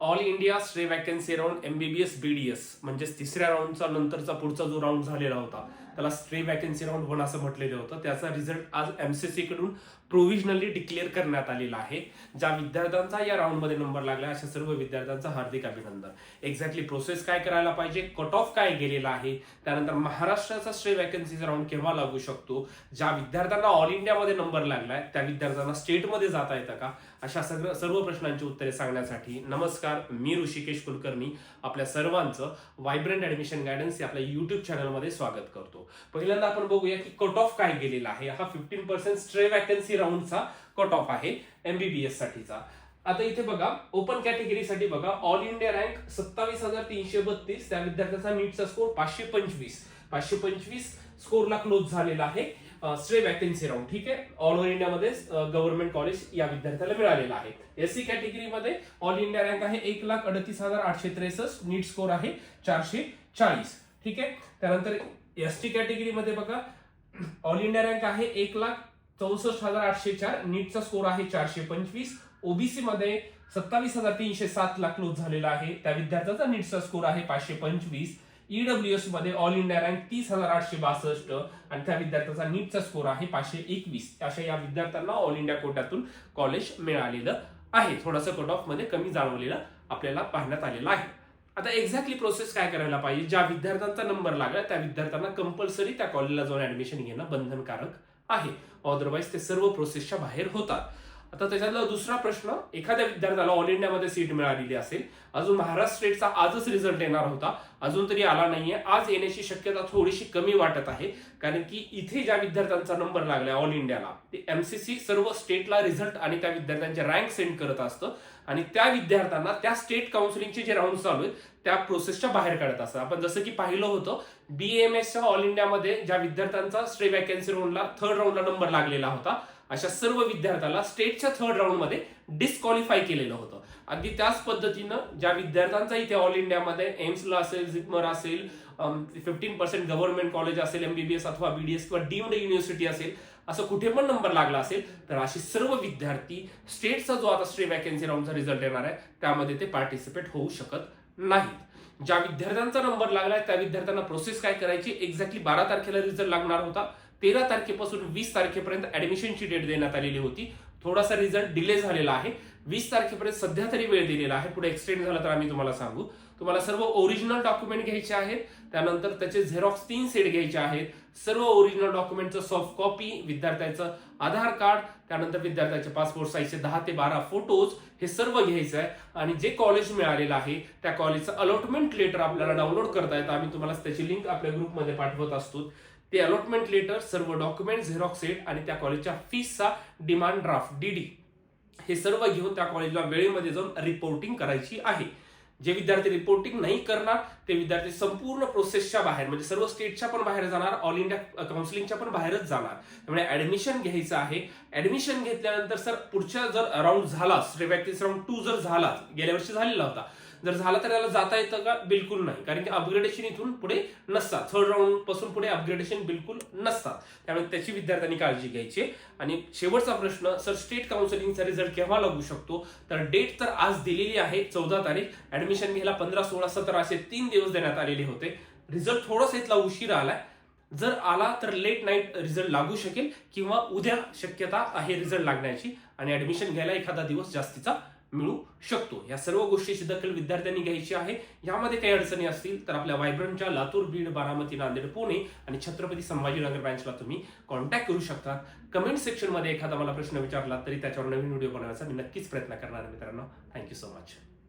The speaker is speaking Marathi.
All India stray vacancy round MBBS BDS म्हणजेच तिसऱ्या राऊंडचा नंतरचा पुढचा जो राऊंड झालेला होता त्याला स्ट्रे वॅकन्सी राऊंड वन असं म्हटलेलं होतं. त्याचा रिझल्ट आज एमसीसी कडून प्रोव्हिजनली डिक्लेअर करण्यात आलेला आहे. ज्या विद्यार्थ्यांचा या राऊंडमध्ये नंबर लागला अशा सर्व विद्यार्थ्यांचं हार्दिक अभिनंदन. एक्झॅक्टली प्रोसेस काय करायला पाहिजे? कट ऑफ काय गेलेला आहे? त्यानंतर महाराष्ट्राचा स्ट्रे वॅकन्सीचा राऊंड केव्हा लागू शकतो? ज्या विद्यार्थ्यांना ऑल इंडियामध्ये नंबर लागलाय त्या विद्यार्थ्यांना स्टेटमध्ये जाता येतं का? अशा सगळं सर्व प्रश्नांची उत्तरे सांगण्यासाठी नमस्कार मी ऋषिकेश कुलकर्णी आपल्या सर्वांचं व्हायब्रंट ऍडमिशन गायडन्स आपल्या युट्यूब चॅनलमध्ये स्वागत करतो. पहिल्यांदा आपण बघूया की कट ऑफ काय गेलेला आहे. हा फिफ्टीन पर्सेंट स्ट्रे वॅकन्सी राऊंडचा कट ऑफ आहे एमबीबीएस साठीचा. आता इथे बघा ओपन कॅटेगरीसाठी बघा ऑल इंडिया रँक सत्तावीस हजार तीनशे बत्तीस त्या विद्यार्थ्याचा नीटचा स्कोर पाचशे पंचवीस. पाचशे पंचवीस स्कोरला क्लोज झालेला आहे. स्ट्रे वॅकन्सी राऊंड ठीक आहे? ऑल ओव्हर इंडियामध्ये गव्हर्नमेंट कॉलेज या विद्यार्थ्याला मिळालेला आहे. एस सी कॅटेगरीमध्ये ऑल इंडिया रँक आहे एक लाख अडतीस हजार आठशे त्रेसष्ट नीट स्कोर आहे चारशे चाळीस. ठीक आहे? त्यानंतर एस टी कॅटेगरीमध्ये बघा ऑल इंडिया रँक आहे एक लाख चौसष्ट हजार आठशे चार नीटचा स्कोर आहे चारशे पंचवीस. ओबीसी मध्ये सत्तावीस हजार तीनशे सात ला क्लोज झालेला आहे. त्या विद्यार्थ्याचा नीटचा स्कोर आहे पाचशे पंचवीस. ईडब्ल्यूएसमध्ये ऑल इंडिया रँक तीस हजार आठशे बासष्ट आणि त्या विद्यार्थ्याचा नीटचा स्कोर आहे पाचशे एकवीस. अशा या विद्यार्थ्यांना ऑल इंडिया कोट्यातून कॉलेज मिळालेलं आहे. थोडंसं कट ऑफमध्ये कमी जाणवलेलं आपल्याला पाहण्यात आलेलं आहे. आता एक्झॅक्टली प्रोसेस काय करायला पाहिजे? ज्या विद्यार्थ्यांचा नंबर लागला त्या विद्यार्थ्यांना कंपल्सरी त्या कॉलेजला जाऊन ऍडमिशन घेणं बंधनकारक आहे. अदरवाईज ते सर्व प्रोसेसच्या बाहेर होतात. आता त्याच्यातला दुसरा प्रश्न एखाद्या विद्यार्थ्याला ऑल इंडियामध्ये सीट मिळालेली असेल अजून महाराष्ट्र स्टेटचा आजच रिझल्ट येणार होता अजून तरी आला नाहीये आज येण्याची शक्यता थोडीशी कमी वाटत आहे कारण की इथे ज्या विद्यार्थ्यांचा नंबर लागलाय ऑल इंडियाला ते एमसीसी सर्व स्टेटला रिझल्ट आणि त्या विद्यार्थ्यांचे रँक सेंड करत असतं आणि त्या विद्यार्थ्यांना त्या स्टेट काउन्सिलिंगचे जे राऊंड चालू आहेत त्या प्रोसेसच्या बाहेर काढत असतात. आपण जसं की पाहिलं होतं बीएमएसच्या ऑल इंडियामध्ये ज्या विद्यार्थ्यांचा स्टे वॅकन्सी राऊंडला थर्ड राऊंडला नंबर लागलेला होता अशा सर्व विद्यार्थ्याला स्टेटच्या थर्ड राऊंडमध्ये डिस्क्वालिफाय केलेलं होतं. अगदी त्याच पद्धतीनं ज्या विद्यार्थ्यांचा इथे ऑल इंडियामध्ये एम्सला असेल झिपमर असेल फिफ्टीन पर्सेंट गव्हर्नमेंट कॉलेज असेल एमबीबीएस अथवा बीडीएस किंवा डीम्ड युनिव्हर्सिटी असेल असं कुठे पण नंबर लागला असेल तर अशी सर्व विद्यार्थी स्टेटचा जो आता स्टे वॅकन्सी राऊंडचा रिझल्ट येणार आहे त्यामध्ये ते पार्टिसिपेट होऊ शकत नाहीत. ज्या विद्यार्थ्यांचा नंबर लागलाय त्या विद्यार्थ्यांना प्रोसेस काय करायची? एक्झॅक्टली बारा तारखेला रिझल्ट लागणार होता. तेरा तारखेपासून वीस तारखेपर्यंत ऍडमिशनची डेट देण्यात आलेली होती. थोडासा रिझल्ट डिले झालेला आहे. वीस तारखेपर्यंत सध्या तरी वेळ दिलेला आहे. पुढे एक्सटेंड झाला तर आम्ही तुम्हाला सांगू. तुम्हाला सर्व ओरिजिनल डॉक्युमेंट घ्यायचे आहेत. त्यानंतर त्याचे झेरॉक्स तीन सेट घ्यायचे आहेत. सर्व ओरिजिनल डॉक्युमेंटचं सॉफ्ट कॉपी विद्यार्थ्याचं आधार कार्ड त्यानंतर विद्यार्थ्याचे पासपोर्ट साईजचे दहा ते बारा फोटोज हे सर्व घ्यायचं आहे. आणि जे कॉलेज मिळालेलं आहे त्या कॉलेजचं अलॉटमेंट लेटर आपल्याला डाउनलोड करता येतं. आम्ही तुम्हाला त्याची लिंक आपल्या ग्रुपमध्ये पाठवत असतो. ते अलॉटमेंट लेटर सर्व डॉक्युमेंट झेरॉक्स सेट आणि त्या कॉलेजच्या फीसचा डिमांड ड्राफ्ट डीडी हे सर्व घेऊन त्या कॉलेजला वेळेमध्ये जाऊन रिपोर्टिंग करायची आहे. जे विद्यार्थी रिपोर्टिंग नाही करणार ते विद्यार्थी संपूर्ण प्रोसेसच्या बाहेर म्हणजे सर्व स्टेटच्या पण बाहेर जाणार ऑल इंडिया काउन्सिलिंगच्या पण बाहेरच जाणार. त्यामुळे ऍडमिशन घ्यायचं आहे. ऍडमिशन घेतल्यानंतर सर पुढच्या जर राऊंड झाला वॅकन्सी राऊंड टू जर झाला गेल्या वर्षी झालेला होता जर झाला तर त्याला जाता येतं का? बिलकुल नाही. कारण की अपग्रेडेशन इथून पुढे नसतात. थर्ड राऊंडपासून पुढे अपग्रेडेशन बिलकुल नसतात. त्यामुळे त्याची विद्यार्थ्यांनी काळजी घ्यायची आणि शेवटचा प्रश्न सर स्टेट काउन्सिलिंगचा रिझल्ट केव्हा लागू शकतो? तर डेट तर आज दिलेली आहे चौदा तारीख. ऍडमिशन घ्यायला पंधरा सोळा सतरा असे तीन दिवस देण्यात आलेले होते. रिझल्ट थोडासा इथला उशीर आलाय. जर आला तर लेट नाईट रिझल्ट लागू शकेल किंवा उद्या शक्यता आहे रिझल्ट लागण्याची. आणि ऍडमिशन घ्यायला एखादा दिवस जास्तीचा मिळू शकतो. या सर्व गोष्टीची दखल विद्यार्थ्यांनी घ्यायची आहे. यामध्ये काही अडचणी असतील तर आपल्या व्हायब्रंटच्या लातूर बीड बारामती नांदेड पुणे आणि छत्रपती संभाजीनगर ब्रँचला तुम्ही कॉन्टॅक्ट करू शकता कमेंट सेक्शनमध्ये एखादा मला प्रश्न विचारला तरी त्याच्यावर नवीन व्हिडिओ बनवण्याचा मी नक्कीच प्रयत्न करणार मित्रांनो. Thank you so much